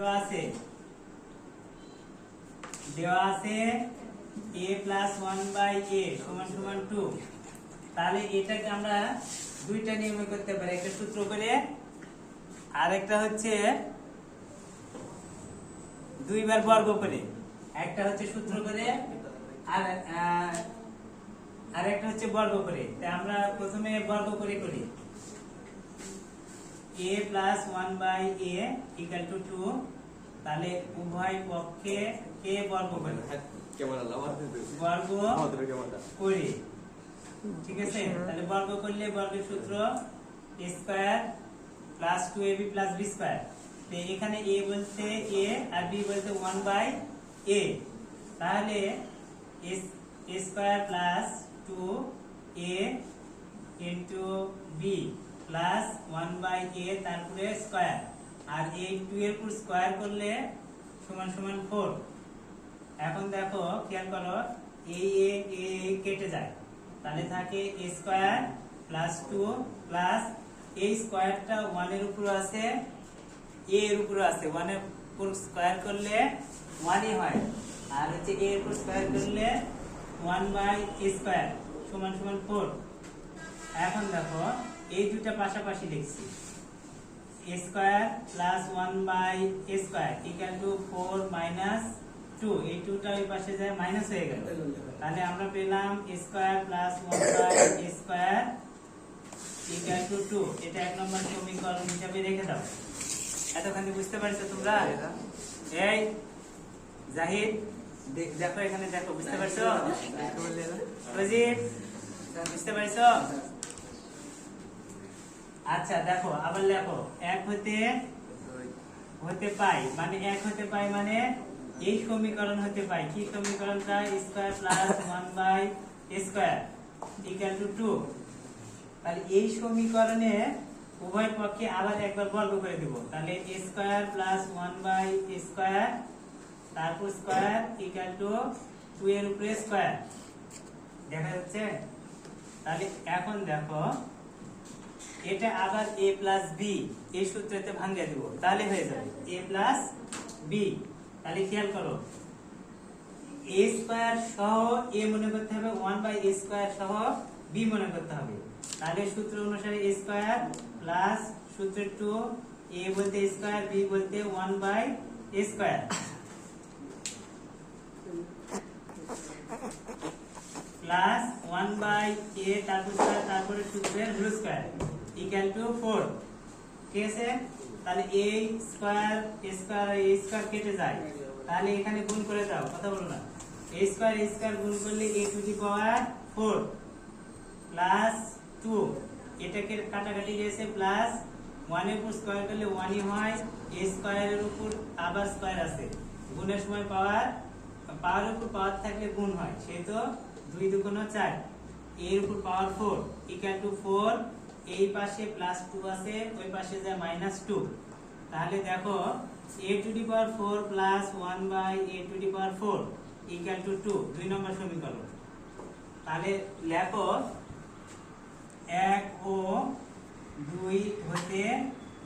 দেওয়া দেওয়া আছে a plus one by A সমান সমান টু তাহলে এটাকে আমরা দুইটা নিয়মে করতে পারি, একটা সূত্র করে। আর একটা হচ্ছে দুইবার বর্গ করে। একটা হচ্ছে সূত্র করে, আর আর একটা হচ্ছে বর্গ করে। আমরা প্রথমে বর্গ করে করি। A plus one by A equal to two তাহলে উভয় পক্ষে কে বর্গ করে? বর্গ করি। ঠিক আছে? তাহলে বর্গ করলে বর্গের সূত্র square plus two A B plus B square তো এখানে a বলতে a আর b বলতে ওয়ান বাই এ তাহলে square plus two A into B plus one by A তারপরে স্কয়ার আর এই টু এর উপর স্কয়ার করলে সমান সমান ফোর এখন দেখো, খেয়াল করো এই এ এ কেটে যায়। তাহলে থাকে A square plus two plus এই স্কয়ারটা ওয়ানের উপর আছে এ এর উপর আছে। ওয়ানের উপর স্কয়ার করলে ওয়ানই হয়। আর হচ্ছে এ এর উপর স্কয়ার করলে ওয়ান বাই স্কয়ার সমান সমান ফোর এখন দেখো এই দুটা পাশাপাশি লিখছি। A square plus one by A square equal to four minus two এই টুটা ওই পাশে যায় মাইনাস হয়ে গেল। তাহলে আমরা পেলাম a square plus one by A square equal to two এটা এক নম্বর সমীকরণ হিসাবে রেখে দাও। এতখানি বুঝতে পারছ তোমরা? এই জাহিদ দেখো এখানে দেখো বুঝতে পারছ? রজিব বুঝতে পারছ? আচ্ছা দেখো, আবার লেখো। এক হতে হতে পাই মানে এক হতে পাই মানে এই সমীকরণ হতে পাই। কি সমীকরণটা? Square plus one by square equal to two তাহলে এই সমীকরণে উভয় পক্ষে আবার একবার বর্গ করে দেব। তাহলে square plus one by square, তারপর স্কয়ার ইকুয়াল টু টু এর উপরে স্কয়ার। দেখা যাচ্ছে? তাহলে এখন দেখো এটা আবার a প্লাস বি এই সূত্রতে ভাঙিয়ে দিব। তাহলে হয়ে যাবে a প্লাস বি তাহলে খেয়াল করো, a স্কয়ার সহ a মনে করতে হবে 1 বাই a স্কয়ার সহ b মনে করতে হবে। তাহলে সূত্র অনুসারে a স্কয়ার প্লাস সূত্র 2 a বলতে স্কয়ার b বলতে 1 by a square plus one by A তারপর স্কয়ার তারপরে সূত্রের whole square equal to four ঠিক আছে? তাহলে A square A square A square কেটে যায়। তাহলে এখানে গুণ করে দাও, কথা বলো না। এ স্কয়ার এ স্কয়ার গুণ করলে A to the power four plus two এটাকে কাটাকাটি গেছে প্লাস ওয়ানের উপর স্কয়ার করলে ওয়ানই হয়। এ স্কয়ারের উপর আবার স্কয়ার আছে। গুণের সময় পাওয়ার পাওয়ার উপর পাওয়ার থাকলে গুণ হয়। সেই তো দুই দুগুণ চার। এর উপর power four equal to four এই পাশে প্লাস টু আছে, ওই পাশে যায় মাইনাস টু তাহলে দেখো A to the power four plus one by A to the power four equal to two দুই নম্বর সমীকরণ। তাহলে লেখো, এক ও দুই হতে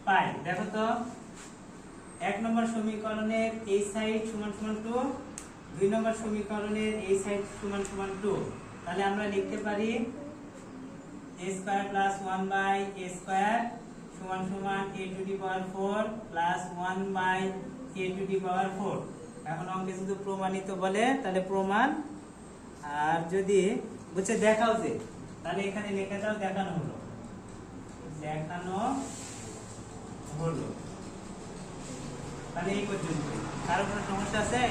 পাই। দেখো তো, এক নম্বর সমীকরণের এই সাইড সমান সমান টু দুই নম্বর সমীকরণের এই সাইড সমান সমান টু তাহলে আমরা লিখতে পারি a square plus one by A square সমান সমান A to the power four plus one by A to the power four এখন অঙ্কে শুধু প্রমাণিত বলে, তাহলে প্রমাণ। আর যদি বুঝছে দেখাও যে, তাহলে এখানে লিখে দাও, দেখানো হলো। দেখানো হলো। তাহলে এই পর্যন্ত। কারও কোনো সমস্যা আছে?